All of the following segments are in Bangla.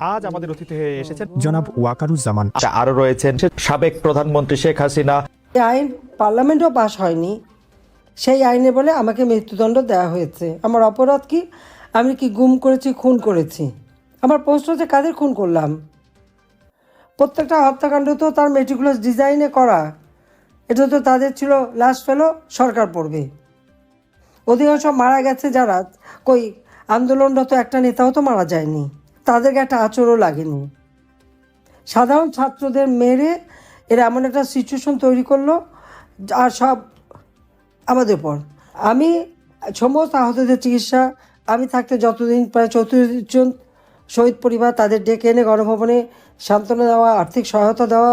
আজ আমাদের অতিথি হয়ে এসেছেন জনাব ওয়াকারুজ্জামান। আরও রয়েছেন সাবেক প্রধানমন্ত্রী শেখ হাসিনা। এই আইন পার্লামেন্টও পাশ হয়নি। সেই আইনে বলে আমাকে মৃত্যুদণ্ড দেওয়া হয়েছে। আমার অপরাধ কি? আমি কি গুম করেছি খুন করেছি? আমার প্রশ্ন হচ্ছে কাদের খুন করলাম? প্রত্যেকটা হত্যাকাণ্ড তো তার মেটিকুলাস ডিজাইনে করা। এটা তো তাদের ছিল লাস্ট ফেলো সরকার পড়বে। অধিকাংশ মারা গেছে যারা। কই আন্দোলনরত একটা নেতাও তো মারা যায়নি। তাদেরকে একটা আচরও লাগেনি। সাধারণ ছাত্রদের মেরে এরা এমন একটা সিচুয়েশন তৈরি করল, আর সব আমাদের উপর। আমি সমস্ত আহতদের চিকিৎসা, আমি থাকতে যতদিন প্রায় চৌত্রিশ জন শহীদ পরিবার তাদের ডেকে এনে গণভবনে সান্ত্বনা দেওয়া, আর্থিক সহায়তা দেওয়া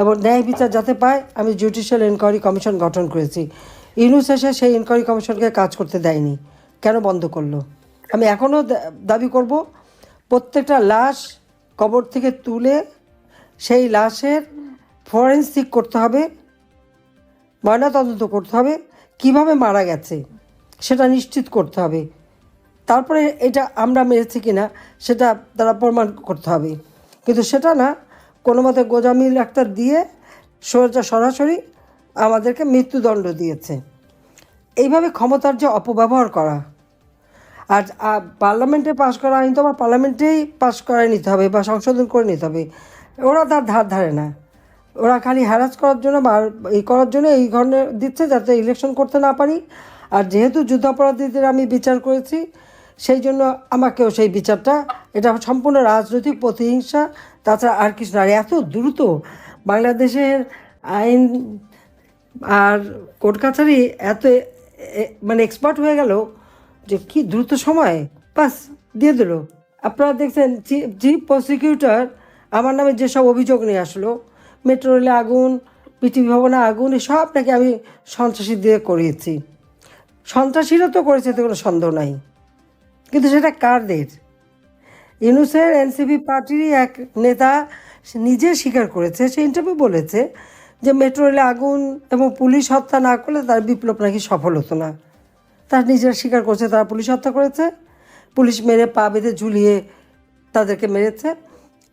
এবং ন্যায় বিচার যাতে পায়, আমি জুডিশিয়াল এনকোয়ারি কমিশন গঠন করেছি। ইউনুস এসে সেই এনকোয়ারি কমিশনকে কাজ করতে দেয়নি। কেন বন্ধ করল? আমি এখনও দাবি করব প্রত্যেকটা লাশ কবর থেকে তুলে সেই লাশের ফরেন্সিক করতে হবে, ময়নাতদন্ত করতে হবে, কীভাবে মারা গেছে সেটা নিশ্চিত করতে হবে। তারপরে এটা আমরা মেরেছি কিনা সেটা তারা প্রমাণ করতে হবে। কিন্তু সেটা না, কোনো মতে গোজামিল একটা দিয়ে সোজা সরাসরি আমাদেরকে মৃত্যুদণ্ড দিয়েছে। এইভাবে ক্ষমতার যে অপব্যবহার করা আর পার্লামেন্টে পাশ করা আইন তো আমার পার্লামেন্টেই পাশ করায় নিতে হবে বা সংশোধন করে নিতে হবে। ওরা তার ধার ধারে না। ওরা খালি হ্যারাস করার জন্য বা এই করার জন্য এই ধরনের দিচ্ছে যাতে ইলেকশন করতে না পারি। আর যেহেতু যুদ্ধাপরাধীদের আমি বিচার করেছি, সেই জন্য আমাকেও সেই বিচারটা, এটা সম্পূর্ণ রাজনৈতিক প্রতিহিংসা। তাছাড়া আর কিছু না এত দ্রুত বাংলাদেশের আইন আর কোর্ট কাছারি এত মানে এক্সপার্ট হয়ে গেল যে কি দ্রুত সময়? বাস, দিয়ে দিল। আপনারা দেখছেন, চিফ প্রসিকিউটর, আমার নামে যেসব অভিযোগ নিয়ে আসলো, মেট্রো রেলে আগুন পৃথিবী ভবনে আগুন সব নাকি আমি সন্ত্রাসী দিয়ে করিয়েছি। সন্ত্রাসীরা তো করেছে তো কোনো সন্দেহ নাই। কিন্তু সেটা কারদের? ইউনুসের এনসিপি পার্টিরই এক নেতা নিজে স্বীকার করেছে, সে ইন্টারভিউ বলেছে যে, মেট্রো রেলে আগুন এবং পুলিশ হত্যা না করলে তার বিপ্লব নাকি সফল হতো না। তার নিজেরা স্বীকার করছে, তারা পুলিশ হত্যা করেছে। পুলিশ মেরে পা বেঁধে ঝুলিয়ে তাদেরকে মেরেছে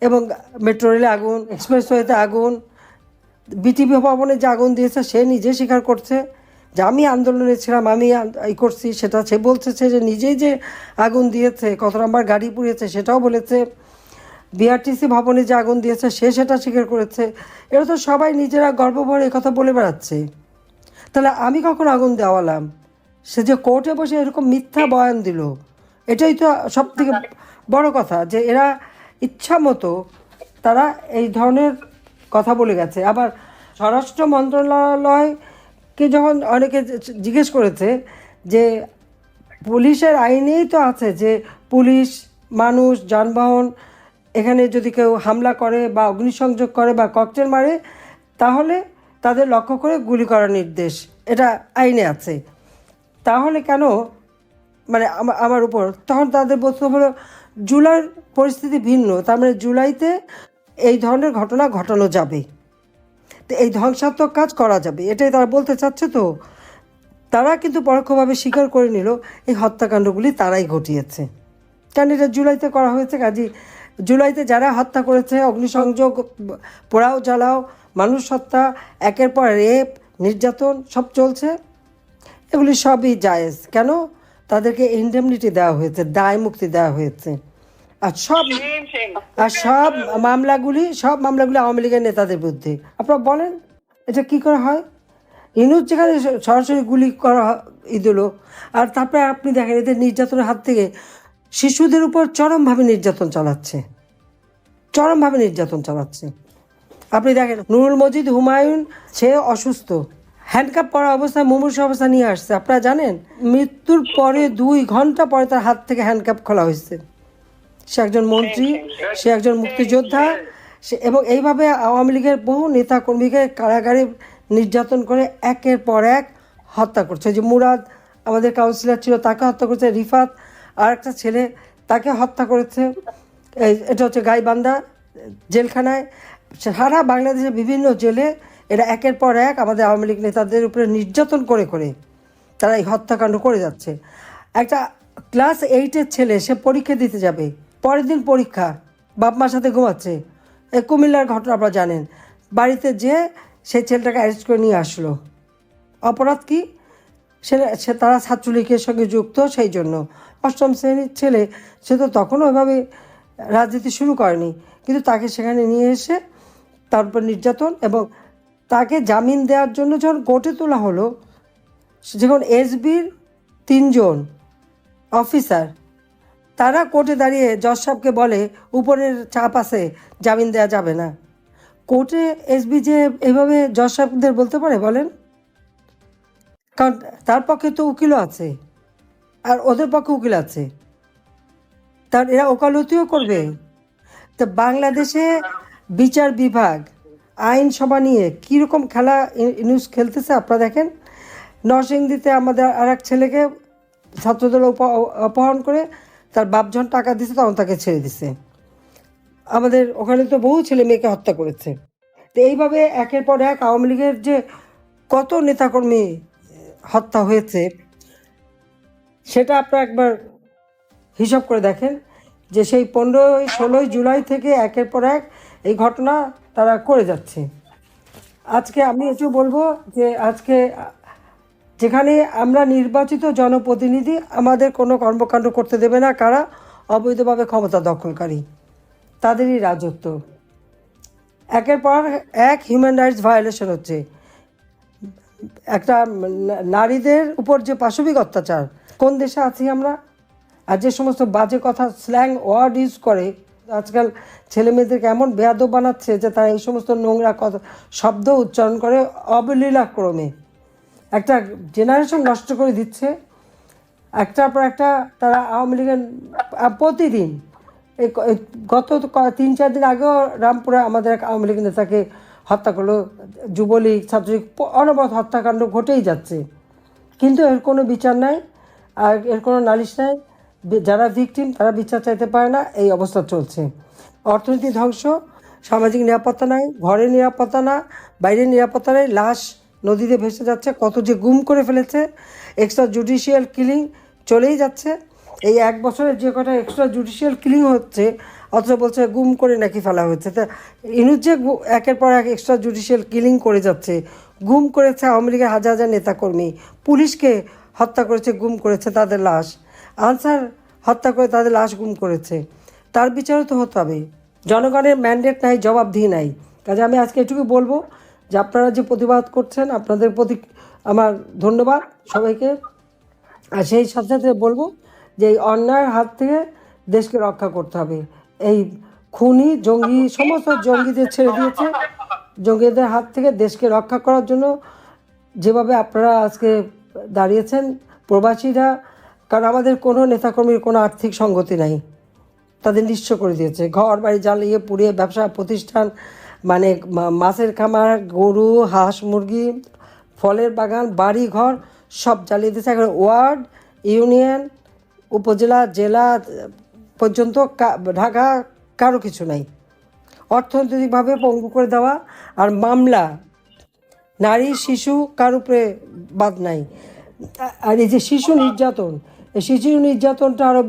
এবং মেট্রো রেলে আগুন, এক্সপ্রেসওয়েতে আগুন, বিটিভি ভবনে যে আগুন দিয়েছে সে নিজে স্বীকার করছে। যে আমি আন্দোলনে ছিলাম, আমি এই করছি, সেটা সে বলছে যে নিজেই যে আগুন দিয়েছে, কত নম্বর গাড়ি পুড়িয়েছে, সেটাও বলেছে। বিআরটিসি ভবনে যে আগুন দিয়েছে, সে সেটা স্বীকার করেছে। এরা তো সবাই নিজেরা গর্বভরে কথা বলে বেড়াচ্ছে। তাহলে আমি কখন আগুন দেওয়ালাম? সে যে কোর্টে বসে এরকম মিথ্যা বয়ান দিল এটাই তো সব থেকে বড় কথা যে এরা ইচ্ছা মতো তারা এই ধরনের কথা বলে গেছে। আবার স্বরাষ্ট্র মন্ত্রণালয়কে যখন অনেকে জিজ্ঞেস করেছে যে পুলিশের আইনেই তো আছে যে পুলিশ মানুষ যানবাহন এখানে যদি কেউ হামলা করে বা অগ্নিসংযোগ করে বা ককটেল মারে তাহলে তাদের লক্ষ্য করে গুলি করার নির্দেশ। এটা আইনে আছে। তাহলে কেন? মানে আমার উপর। তখন তাদের বক্তব্য হলো, জুলাইয়ের পরিস্থিতি ভিন্ন। তার মানে জুলাইতে এই ধরনের ঘটনা ঘটানো যাবে। তো এই ধ্বংসাত্মক কাজ করা যাবে। এটাই তারা বলতে চাচ্ছে তো। তারা কিন্তু পরোক্ষভাবে স্বীকার করে নিল, এই হত্যাকাণ্ডগুলি তারাই ঘটিয়েছে। কারণ এটা জুলাইতে করা হয়েছে? কাজী, জুলাইতে যারা হত্যা করেছে, অগ্নিসংযোগ, পোড়াও জ্বালাও, মানুষ হত্যা, একের পর রেপ নির্যাতন, সব চলছে। এগুলি সবই জায়েজ। কেন? তাদেরকে ইন্ডেমনিটি দেওয়া হয়েছে দায় মুক্তি দেওয়া হয়েছে। আর সব আর সব মামলাগুলি সব মামলাগুলি আওয়ামী লীগের নেতাদের বিরুদ্ধে। আপনারা বলেন এটা কি করে হয়? ইনুজ যেখানে সরাসরি গুলি করা ই দিল আর তারপরে আপনি দেখেন এদের নির্যাতনের হাত থেকে শিশুদের উপর চরমভাবে নির্যাতন চালাচ্ছে। চরমভাবে নির্যাতন চালাচ্ছে। আপনি দেখেন নুরুল মজিদ হুমায়ুন সে অসুস্থ। হ্যান্ডকাপ পরা অবস্থায় মুমূর্ষ অবস্থা নিয়ে আসছে। আপনারা জানেন মৃত্যুর পরে দুই ঘণ্টা পরে তার হাত থেকে হ্যান্ডকাপ খোলা হয়েছে। সে একজন মন্ত্রী সে একজন মুক্তিযোদ্ধা সে এবং এইভাবে আওয়ামী লীগের বহু নেতা কর্মীকে কারাগারে নির্যাতন করে একের পর এক হত্যা করছে। যে মুরাদ আমাদের কাউন্সিলর ছিল তাকে হত্যা করেছে রিফাত আর একটা ছেলে তাকে হত্যা করেছে। এটা হচ্ছে গাইবান্ধা জেলখানায়। সারা বাংলাদেশের বিভিন্ন জেলে এরা একের পর এক আমাদের আওয়ামী লীগ নেতাদের উপরে নির্যাতন করে করে তারা এই হত্যাকাণ্ড করে যাচ্ছে। একটা ক্লাস এইটের ছেলে, সে পরীক্ষা দিতে যাবে। পরের দিন পরীক্ষা, বাপ মার সাথে ঘুমাচ্ছে। এই কুমিল্লার ঘটনা আপনারা জানেন। বাড়িতে যে সেই ছেলেটাকে অ্যারেস্ট করে নিয়ে আসলো। অপরাধ কি? সে তারা ছাত্রলীগের সঙ্গে যুক্ত, সেই জন্য। অষ্টম শ্রেণির ছেলে, সে তো তখনও ওইভাবে রাজনীতি শুরু করেনি। কিন্তু তাকে সেখানে নিয়ে এসে তার উপর নির্যাতন এবং তাকে জামিন দেওয়ার জন্য যখন কোর্টে তোলা হলো, যখন এসবির তিনজন অফিসার, তারা কোর্টে দাঁড়িয়ে জজ সাহেবকে বলে, উপরের চাপ আছে, জামিন দেওয়া যাবে না। কোর্টে এসবি যে এইভাবে জজ সাহেবদের বলতে পারে, বলেন? কারণ তার পক্ষে তো উকিলও আছে, আর ওদের পক্ষে উকিল আছে। তার এরা ওকালতিও করবে। তো বাংলাদেশে বিচার বিভাগ আইনসভা নিয়ে কীরকম খেলা নিউজ খেলতেছে আপনারা দেখেন। নরসিংদীতে আমাদের আর এক ছেলেকে ছাত্রদল অপহরণ করে তার বাপ যখন টাকা দিছে, তখন তাকে ছেড়ে দিছে। আমাদের ওখানে তো বহু ছেলে মেয়েকে হত্যা করেছে। তো এইভাবে একের পর এক আওয়ামী লীগের যে কত নেতাকর্মী হত্যা হয়েছে, সেটা আপনারা একবার হিসাব করে দেখেন যে সেই পনেরোই, ষোলোই জুলাই থেকে একের পর এক এই ঘটনা তারা করে যাচ্ছে। আজকে আমি একটু বলব যে আজকে যেখানে আমরা নির্বাচিত জনপ্রতিনিধি, আমাদের কোনো কর্মকাণ্ড করতে দেবে না কারা, অবৈধভাবে ক্ষমতা দখলকারী। তাদেরই রাজত্ব। একের পর এক হিউম্যান রাইটস ভায়োলেশন হচ্ছে। একটা নারীদের উপর যে পাশবিক অত্যাচার, কোন দেশে আছি আমরা? আর যে সমস্ত বাজে কথা স্ল্যাং ওয়ার্ড ইউজ করে আজকাল ছেলে মেয়েদেরকে এমন বেয়াদব বানাচ্ছে যে তারা এই সমস্ত নোংরা কথা শব্দ উচ্চারণ করে অবলীলাক্রমে। একটা জেনারেশন নষ্ট করে দিচ্ছে। একটার পর একটা তারা আওয়ামী লীগের প্রতিদিন এই গত তিন চার দিন আগেও রামপুরে আমাদের এক আওয়ামী লীগ নেতাকে হত্যা করল। যুবলীগ, ছাত্রলীগ অনবরত হত্যাকাণ্ড ঘটেই যাচ্ছে। কিন্তু এর কোনো বিচার নাই, আর এর কোনো নালিশ নাই। যারা ভিকটিম তারা বিচার চাইতে পারে না, এই অবস্থা চলছে। অর্থনীতি ধ্বংস, সামাজিক নিরাপত্তা নাই, ঘরের নিরাপত্তা না, বাইরের নিরাপত্তা নেই, লাশ নদীতে ভেসে যাচ্ছে, কত যে গুম করে ফেলেছে এক্সট্রা জুডিশিয়াল কিলিং চলেই যাচ্ছে। এই এক বছরে যে কটা এক্সট্রা জুডিশিয়াল কিলিং হচ্ছে, অথচ বলছে গুম করে নাকি ফেলা হয়েছে। তা ইনুজ যে একের পর এক এক্সট্রা জুডিশিয়াল কিলিং করে যাচ্ছে, গুম করেছে আওয়ামী লীগের হাজার হাজার নেতাকর্মী, পুলিশকে হত্যা করেছে, গুম করেছে তাদের লাশ। আনসার হত্যা করে তাদের লাশ গুম করেছে। তার বিচারও তো হতে হবে। জনগণের ম্যান্ডেট নাই, জবাবদিহি নাই। কাজে আমি আজকে এটুকু বলব যে আপনারা যে প্রতিবাদ করছেন, আপনাদের প্রতি আমার ধন্যবাদ সবাইকে। আর সেই সাথে সাথে বলব যে এই অন্যায়ের হাত থেকে দেশকে রক্ষা করতে হবে। এই খুনি, জঙ্গি, সমস্ত জঙ্গিদের ছেড়ে দিয়েছে। জঙ্গিদের হাত থেকে দেশকে রক্ষা করার জন্য যেভাবে আপনারা আজকে দাঁড়িয়েছেন, প্রবাসীরা কারণ আমাদের কোনো নেতাকর্মীর কোনো আর্থিক সঙ্গতি নাই। তাদের নিঃস্ব করে দিয়েছে। ঘর, বাড়ি জ্বালিয়ে পুড়িয়ে ব্যবসা, প্রতিষ্ঠান মানে মাছের খামার, গরু, হাঁস, মুরগি, ফলের বাগান, বাড়ি, ঘর সব জ্বালিয়ে দিয়েছে। এখন ওয়ার্ড, ইউনিয়ন, উপজেলা, জেলা পর্যন্ত ঢাকা কারও কিছু নাই। অর্থনৈতিকভাবে পঙ্গু করে দেওয়া আর মামলা, নারী, শিশু কার উপরে বাদ নাই। আর এই যে শিশু নির্যাতন শিশু নির্যাতনটা আরও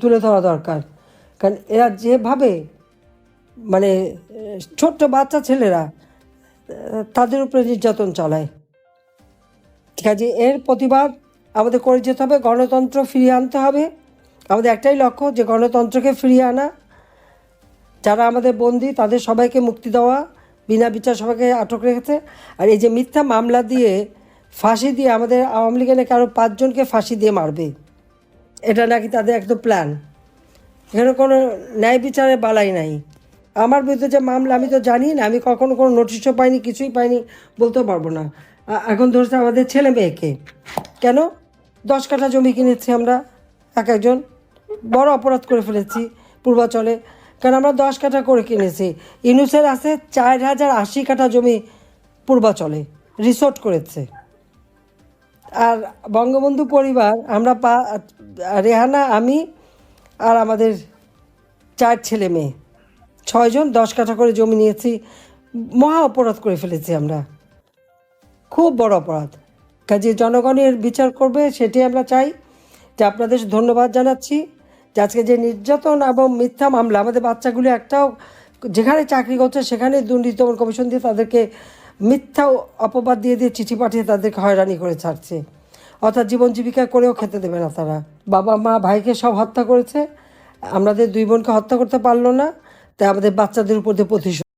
তুলে ধরা দরকার। কারণ এরা যেভাবে মানে ছোট্ট বাচ্চা ছেলেরা, তাদের উপরে নির্যাতন চালায়। ঠিক আছে, এর প্রতিবাদ আমাদের করে যেতে হবে, গণতন্ত্র ফিরিয়ে আনতে হবে। আমাদের একটাই লক্ষ্য যে গণতন্ত্রকে ফিরিয়ে আনা। যারা আমাদের বন্দি, তাদের সবাইকে মুক্তি দেওয়া, বিনা বিচার সবাইকে আটক রেখেছে। আর এই যে মিথ্যা মামলা দিয়ে ফাঁসি দিয়ে আমাদের আওয়ামী লীগের নাকি আরও পাঁচজনকে ফাঁসি দিয়ে মারবে? এটা নাকি তাদের একদম প্ল্যান এখানে কোনো ন্যায় বিচারে বালাই নাই। আমার বিরুদ্ধে যে মামলা, আমি তো জানি না, আমি কখনো কোনো নোটিশও পাইনি, কিছুই পাইনি, বলতেও পারব না। এখন ধরছে আমাদের ছেলে মেয়েকে। কেন? দশ কাঠা জমি কিনেছি আমরা, এক একজন। বড় অপরাধ করে ফেলেছি পূর্বাচলে। কারণ আমরা দশ কাঠা করে কিনেছি? ইনুসের আছে চার হাজার আশি কাঠা জমি পূর্বাচলে রিসোর্ট করেছে। আর বঙ্গবন্ধু পরিবার, আমরা পা, রেহানা, আমি আর আমাদের চার ছেলে মেয়ে। ছয়জন, দশ কাঠা করে জমি নিয়েছি। মহা অপরাধ করে ফেলেছি আমরা। খুব বড় অপরাধ। কাজে জনগণের বিচার করবে সেটি আমরা চাই। যে আপনাদের ধন্যবাদ জানাচ্ছি। যে আজকে যে নির্যাতন এবং মিথ্যা মামলা, আমাদের বাচ্চাগুলো একটাও যেখানে চাকরি করছে, সেখানে দুর্নীতি কমিশন দিয়ে তাদেরকে মিথ্যা অপবাদ দিয়ে দিয়ে চিঠি পাঠিয়ে তাদেরকে হয়রানি করে ছাড়ছে। অর্থাৎ জীবন জীবিকা করেও খেতে দেবে না তারা। বাবা, মা, ভাইকে সব হত্যা করেছে। আমাদের দুই বোনকে হত্যা করতে পারল না। তাই আমাদের বাচ্চাদের উপর দিয়ে প্রতিশোধ